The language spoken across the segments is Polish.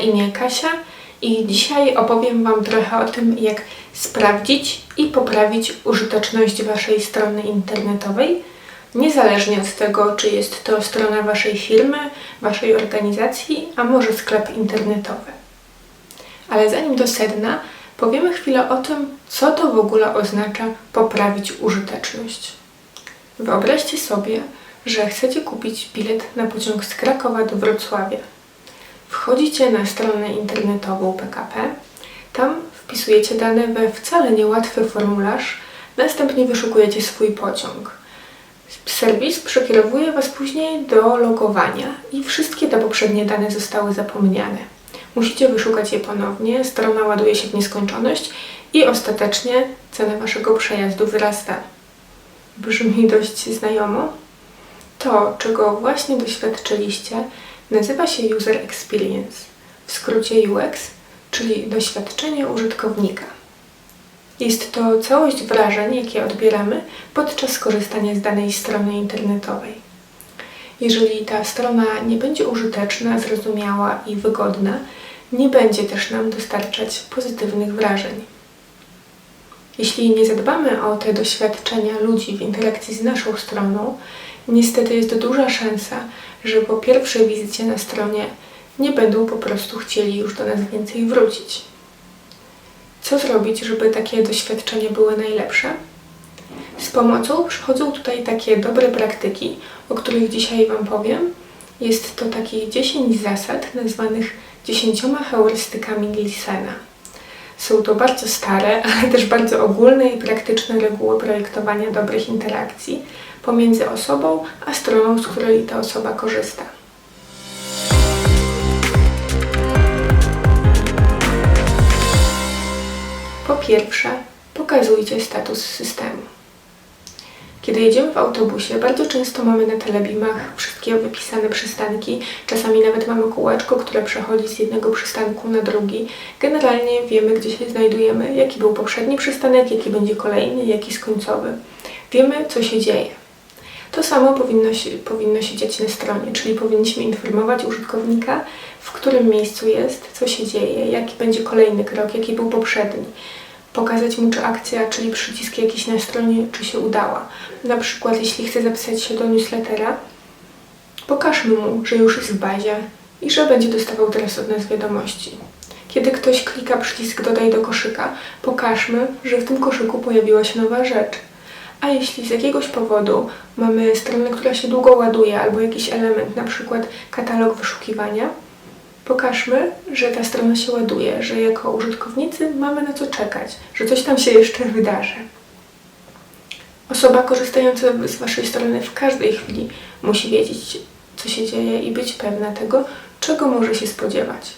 Imię Kasia i dzisiaj opowiem Wam trochę o tym, jak sprawdzić i poprawić użyteczność Waszej strony internetowej, niezależnie od tego, czy jest to strona Waszej firmy, Waszej organizacji, a może sklep internetowy. Ale zanim do sedna, powiemy chwilę o tym, co to w ogóle oznacza poprawić użyteczność. Wyobraźcie sobie, że chcecie kupić bilet na pociąg z Krakowa do Wrocławia. Wchodzicie na stronę internetową PKP, tam wpisujecie dane we wcale niełatwy formularz, następnie wyszukujecie swój pociąg. Serwis przekierowuje Was później do logowania i wszystkie te poprzednie dane zostały zapomniane. Musicie wyszukać je ponownie, strona ładuje się w nieskończoność i ostatecznie cena Waszego przejazdu wyrasta. Brzmi dość znajomo? To, czego właśnie doświadczyliście, nazywa się User Experience, w skrócie UX, czyli doświadczenie użytkownika. Jest to całość wrażeń, jakie odbieramy podczas korzystania z danej strony internetowej. Jeżeli ta strona nie będzie użyteczna, zrozumiała i wygodna, nie będzie też nam dostarczać pozytywnych wrażeń. Jeśli nie zadbamy o te doświadczenia ludzi w interakcji z naszą stroną, niestety jest duża szansa, że po pierwszej wizycie na stronie nie będą po prostu chcieli już do nas więcej wrócić. Co zrobić, żeby takie doświadczenia były najlepsze? Z pomocą przychodzą tutaj takie dobre praktyki, o których dzisiaj Wam powiem. Jest to takie 10 zasad nazwanych 10 heurystykami Nielsena. Są to bardzo stare, ale też bardzo ogólne i praktyczne reguły projektowania dobrych interakcji pomiędzy osobą a stroną, z której ta osoba korzysta. Po pierwsze, pokazujcie status systemu. Kiedy jedziemy w autobusie, bardzo często mamy na telebimach wszystkie wypisane przystanki, czasami nawet mamy kółeczko, które przechodzi z jednego przystanku na drugi. Generalnie wiemy, gdzie się znajdujemy, jaki był poprzedni przystanek, jaki będzie kolejny, jaki jest końcowy. Wiemy, co się dzieje. To samo powinno się, powinno się dziać na stronie, czyli powinniśmy informować użytkownika, w którym miejscu jest, co się dzieje, jaki będzie kolejny krok, jaki był poprzedni pokazać mu, czy akcja, czyli przycisk jakiś na stronie, czy się udała. Na przykład, jeśli chce zapisać się do newslettera, pokażmy mu, że już jest w bazie i że będzie dostawał teraz od nas wiadomości. Kiedy ktoś klika przycisk dodaj do koszyka, pokażmy, że w tym koszyku pojawiła się nowa rzecz. A jeśli z jakiegoś powodu mamy stronę, która się długo ładuje, albo jakiś element, na przykład katalog wyszukiwania, pokażmy, że ta strona się ładuje, że jako użytkownicy mamy na co czekać, że coś tam się jeszcze wydarzy. Osoba korzystająca z Waszej strony w każdej chwili musi wiedzieć, co się dzieje i być pewna tego, czego może się spodziewać.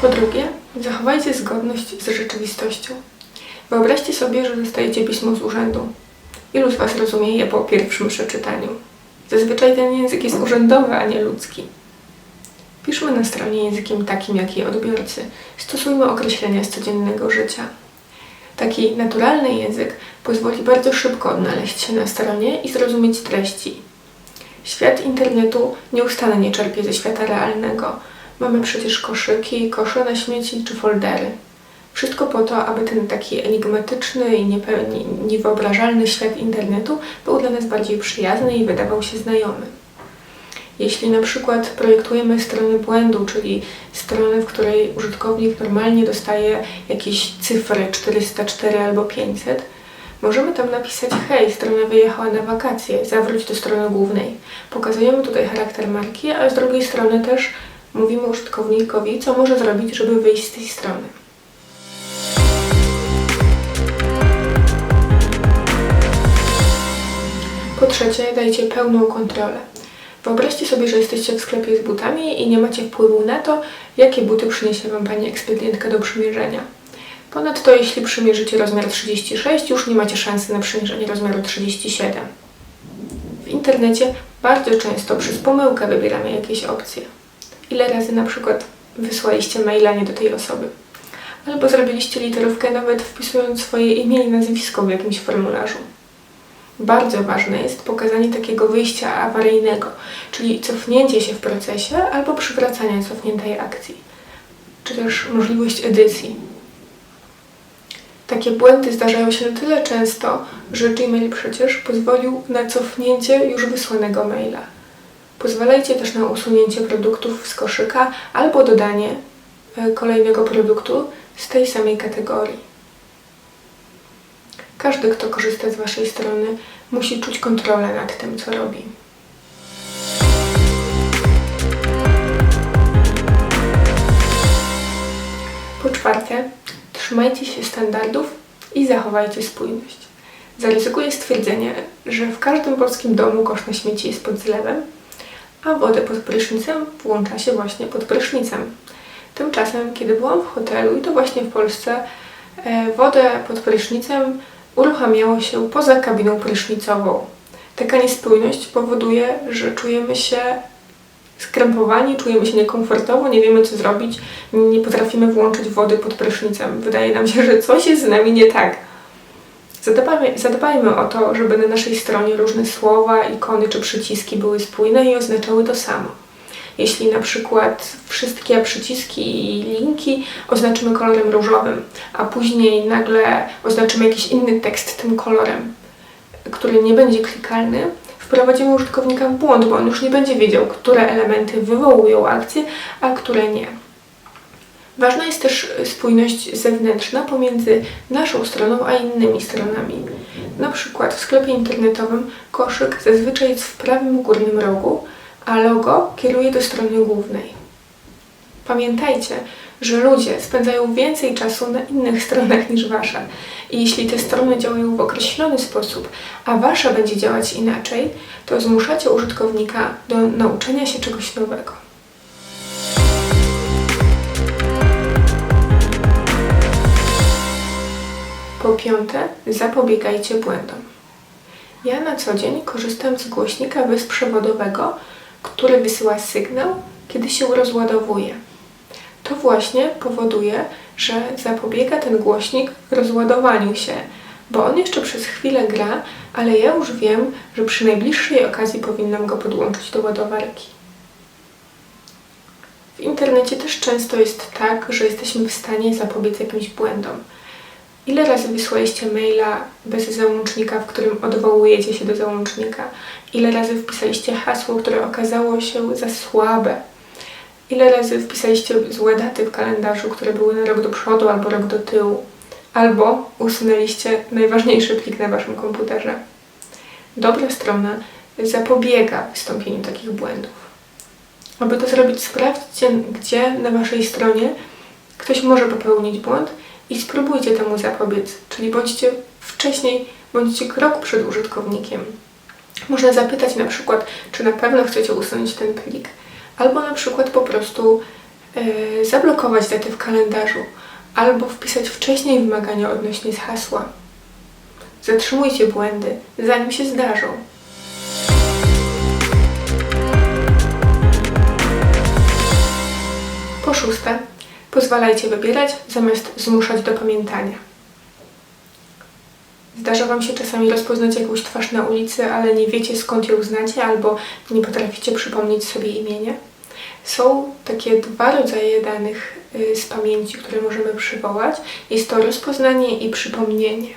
Po drugie, zachowajcie zgodność z rzeczywistością. Wyobraźcie sobie, że dostajecie pismo z urzędu. Ilu z Was rozumie je po pierwszym przeczytaniu? Zazwyczaj ten język jest urzędowy, a nie ludzki. Piszmy na stronie językiem takim, jak jej odbiorcy. Stosujmy określenia z codziennego życia. Taki naturalny język pozwoli bardzo szybko odnaleźć się na stronie i zrozumieć treści. Świat internetu nieustannie czerpie ze świata realnego. Mamy przecież koszyki, kosze na śmieci czy foldery. Wszystko po to, aby ten taki enigmatyczny i niewyobrażalny świat internetu był dla nas bardziej przyjazny i wydawał się znajomy. Jeśli na przykład projektujemy stronę błędu, czyli stronę, w której użytkownik normalnie dostaje jakieś cyfry 404 albo 500, możemy tam napisać hej, strona wyjechała na wakacje, zawróć do strony głównej. Pokazujemy tutaj charakter marki, a z drugiej strony też mówimy użytkownikowi, co może zrobić, żeby wyjść z tej strony. Po trzecie, dajcie pełną kontrolę. Wyobraźcie sobie, że jesteście w sklepie z butami i nie macie wpływu na to, jakie buty przyniesie Wam Pani ekspedientka do przymierzenia. Ponadto, jeśli przymierzycie rozmiar 36, już nie macie szansy na przymierzenie rozmiaru 37. W internecie bardzo często przez pomyłkę wybieramy jakieś opcje. Ile razy na przykład wysłaliście maila nie do tej osoby? Albo zrobiliście literówkę nawet wpisując swoje imię i nazwisko w jakimś formularzu. bardzo ważne jest pokazanie takiego wyjścia awaryjnego, czyli cofnięcie się w procesie albo przywracanie cofniętej akcji, czy też możliwość edycji. Takie błędy zdarzają się tyle często, że Gmail przecież pozwolił na cofnięcie już wysłanego maila. Pozwalajcie też na usunięcie produktów z koszyka albo dodanie e, kolejnego produktu z tej samej kategorii. Każdy, kto korzysta z Waszej strony, musi czuć kontrolę nad tym, co robi. Po czwarte, trzymajcie się standardów i zachowajcie spójność. Zaryzykuję stwierdzenie, że w każdym polskim domu kosz na śmieci jest pod zlewem, a wodę pod prysznicem włącza się właśnie pod prysznicem. Tymczasem, kiedy byłam w hotelu i to właśnie w Polsce, e, wodę pod prysznicem uruchamiało się poza kabiną prysznicową. Taka niespójność powoduje, że czujemy się skrępowani, czujemy się niekomfortowo, nie wiemy co zrobić, nie potrafimy włączyć wody pod prysznicem. Wydaje nam się, że coś jest z nami nie tak. Zadbajmy, zadbajmy o to, żeby na naszej stronie różne słowa, ikony czy przyciski były spójne i oznaczały to samo. Jeśli na przykład wszystkie przyciski i linki oznaczymy kolorem różowym, a później nagle oznaczymy jakiś inny tekst tym kolorem, który nie będzie klikalny, wprowadzimy użytkownika w błąd, bo on już nie będzie wiedział, które elementy wywołują akcję, a które nie. Ważna jest też spójność zewnętrzna pomiędzy naszą stroną a innymi stronami. Na przykład w sklepie internetowym koszyk zazwyczaj jest w prawym górnym rogu, a logo kieruje do strony głównej. Pamiętajcie, że ludzie spędzają więcej czasu na innych stronach niż wasza. I jeśli te strony działają w określony sposób, a wasza będzie działać inaczej, to zmuszacie użytkownika do nauczenia się czegoś nowego. Po piąte, zapobiegajcie błędom. Ja na co dzień korzystam z głośnika bezprzewodowego, który wysyła sygnał, kiedy się rozładowuje. To właśnie powoduje, że zapobiega ten głośnik rozładowaniu się, bo on jeszcze przez chwilę gra, ale ja już wiem, że przy najbliższej okazji powinnam go podłączyć do ładowarki. W internecie też często jest tak, że jesteśmy w stanie zapobiec jakimś błędom. Ile razy wysłaliście maila bez załącznika, w którym odwołujecie się do załącznika? Ile razy wpisaliście hasło, które okazało się za słabe? Ile razy wpisaliście złe daty w kalendarzu, które były na rok do przodu albo rok do tyłu? Albo usunęliście najważniejszy plik na waszym komputerze? Dobra strona zapobiega wystąpieniu takich błędów. Aby to zrobić, sprawdźcie, gdzie na waszej stronie ktoś może popełnić błąd i spróbujcie temu zapobiec, czyli bądźcie wcześniej, bądźcie krok przed użytkownikiem. Można zapytać na przykład, czy na pewno chcecie usunąć ten plik, albo na przykład po prostu yy, zablokować datę w kalendarzu, albo wpisać wcześniej wymagania odnośnie z hasła. Zatrzymujcie błędy, zanim się zdarzą. Po szóste, Pozwalajcie wybierać, zamiast zmuszać do pamiętania. Zdarza Wam się czasami rozpoznać jakąś twarz na ulicy, ale nie wiecie skąd ją znacie, albo nie potraficie przypomnieć sobie imienia. Są takie dwa rodzaje danych y, z pamięci, które możemy przywołać. Jest to rozpoznanie i przypomnienie.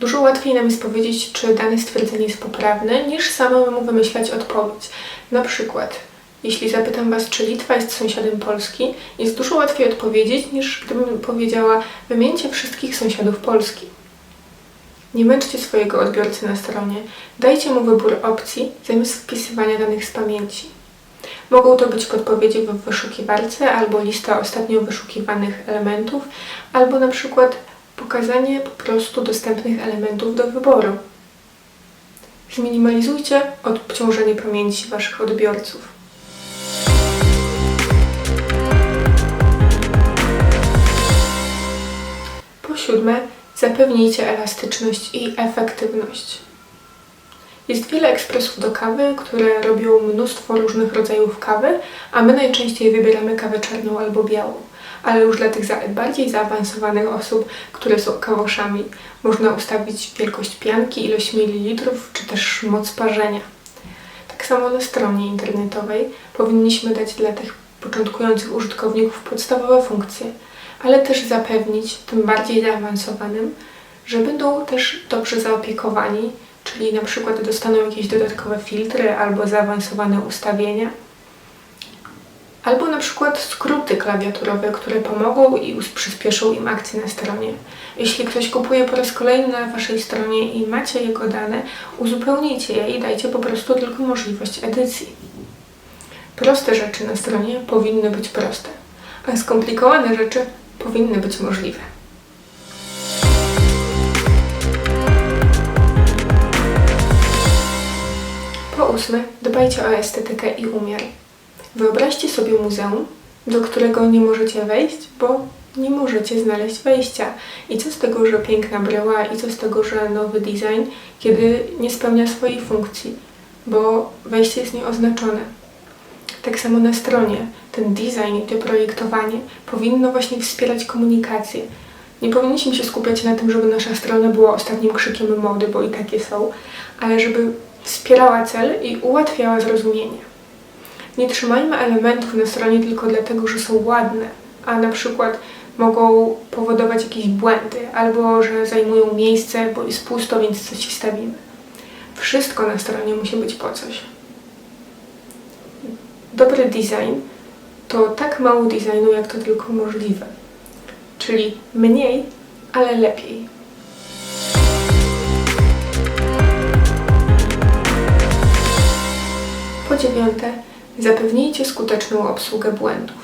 Dużo łatwiej nam jest powiedzieć, czy dane stwierdzenie jest poprawne, niż samemu wymyślać odpowiedź. Na przykład, jeśli zapytam Was, czy Litwa jest sąsiadem Polski, jest dużo łatwiej odpowiedzieć, niż gdybym powiedziała, wymieńcie wszystkich sąsiadów Polski. Nie męczcie swojego odbiorcy na stronie, dajcie mu wybór opcji zamiast wpisywania danych z pamięci. Mogą to być podpowiedzi w wyszukiwarce albo lista ostatnio wyszukiwanych elementów, albo na przykład pokazanie po prostu dostępnych elementów do wyboru. Zminimalizujcie obciążenie pamięci Waszych odbiorców. Siódme, zapewnijcie elastyczność i efektywność. Jest wiele ekspresów do kawy, które robią mnóstwo różnych rodzajów kawy, a my najczęściej wybieramy kawę czarną albo białą. ale już dla tych bardziej zaawansowanych osób, które są kawoszami, można ustawić wielkość pianki, ilość mililitrów, czy też moc parzenia. Tak samo na stronie internetowej powinniśmy dać dla tych początkujących użytkowników podstawowe funkcje, ale też zapewnić tym bardziej zaawansowanym, że będą też dobrze zaopiekowani, czyli na przykład dostaną jakieś dodatkowe filtry albo zaawansowane ustawienia, albo na przykład skróty klawiaturowe, które pomogą i przyspieszą im akcję na stronie. Jeśli ktoś kupuje po raz kolejny na Waszej stronie i macie jego dane, uzupełnijcie je i dajcie po prostu tylko możliwość edycji. Proste rzeczy na stronie powinny być proste, a skomplikowane rzeczy powinny być możliwe. Po ósme, dbajcie o estetykę i umiar. Wyobraźcie sobie muzeum, do którego nie możecie wejść, bo nie możecie znaleźć wejścia. I co z tego, że piękna bryła, i co z tego, że nowy design, kiedy nie spełnia swojej funkcji, bo wejście jest nieoznaczone. Tak samo na stronie. Ten design i to projektowanie powinno właśnie wspierać komunikację. Nie powinniśmy się skupiać na tym, żeby nasza strona była ostatnim krzykiem mody, bo i takie są, ale żeby wspierała cel i ułatwiała zrozumienie. Nie trzymajmy elementów na stronie tylko dlatego, że są ładne, a na przykład mogą powodować jakieś błędy, albo że zajmują miejsce, bo jest pusto, więc coś wstawimy. Wszystko na stronie musi być po coś. Dobry design to tak mało designu, jak to tylko możliwe. Czyli mniej, ale lepiej. Po dziewiąte, zapewnijcie skuteczną obsługę błędów.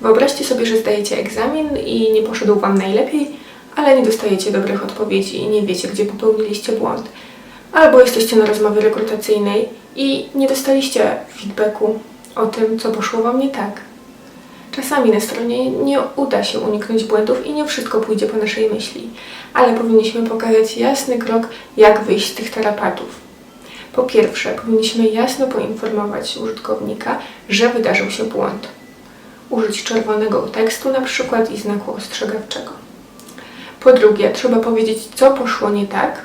Wyobraźcie sobie, że zdajecie egzamin i nie poszedł Wam najlepiej, ale nie dostajecie dobrych odpowiedzi i nie wiecie, gdzie popełniliście błąd. Albo jesteście na rozmowie rekrutacyjnej i nie dostaliście feedbacku o tym, co poszło Wam nie tak. Czasami na stronie nie uda się uniknąć błędów i nie wszystko pójdzie po naszej myśli, ale powinniśmy pokazać jasny krok, jak wyjść z tych tarapatów. Po pierwsze, powinniśmy jasno poinformować użytkownika, że wydarzył się błąd. Użyć czerwonego tekstu na przykład i znaku ostrzegawczego. Po drugie, trzeba powiedzieć, co poszło nie tak.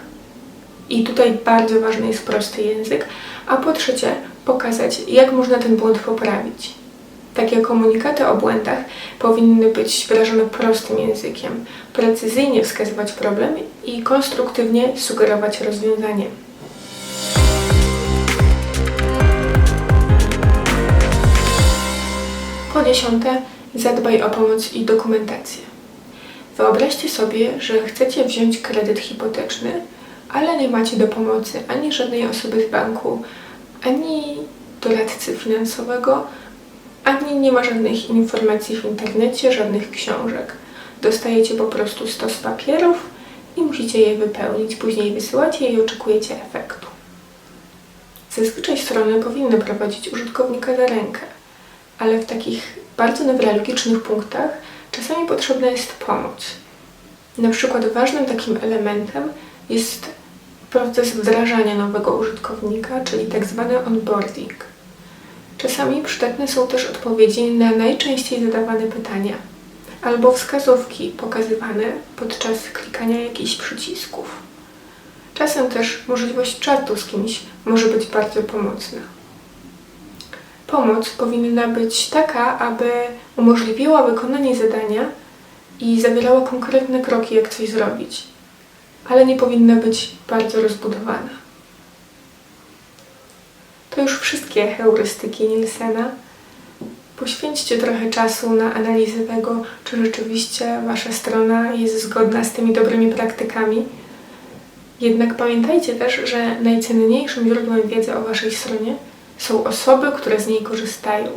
I tutaj bardzo ważny jest prosty język. A po trzecie, pokazać, jak można ten błąd poprawić. Takie komunikaty o błędach powinny być wyrażone prostym językiem, precyzyjnie wskazywać problem i konstruktywnie sugerować rozwiązanie. Po dziesiąte, zadbaj o pomoc i dokumentację. Wyobraźcie sobie, że chcecie wziąć kredyt hipoteczny, ale nie macie do pomocy ani żadnej osoby z banku, ani doradcy finansowego, ani nie ma żadnych informacji w internecie, żadnych książek. Dostajecie po prostu stos papierów i musicie je wypełnić. Później wysyłacie i oczekujecie efektu. Zazwyczaj strony powinny prowadzić użytkownika za rękę, ale w takich bardzo newralgicznych punktach czasami potrzebna jest pomoc. Na przykład ważnym takim elementem jest proces wdrażania nowego użytkownika, czyli tak zwany onboarding. Czasami przydatne są też odpowiedzi na najczęściej zadawane pytania albo wskazówki pokazywane podczas klikania jakichś przycisków. Czasem też możliwość czatu z kimś może być bardzo pomocna. Pomoc powinna być taka, aby umożliwiła wykonanie zadania i zawierała konkretne kroki, jak coś zrobić, ale nie powinna być bardzo rozbudowana. To już wszystkie heurystyki Nielsena. Poświęćcie trochę czasu na analizę tego, czy rzeczywiście Wasza strona jest zgodna z tymi dobrymi praktykami. Jednak pamiętajcie też, że najcenniejszym źródłem wiedzy o Waszej stronie są osoby, które z niej korzystają.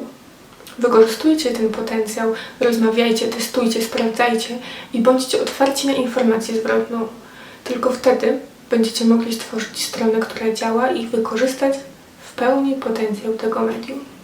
Wykorzystujcie ten potencjał, rozmawiajcie, testujcie, sprawdzajcie i bądźcie otwarci na informację zwrotną. Tylko wtedy będziecie mogli stworzyć stronę, która działa i wykorzystać w pełni potencjał tego medium.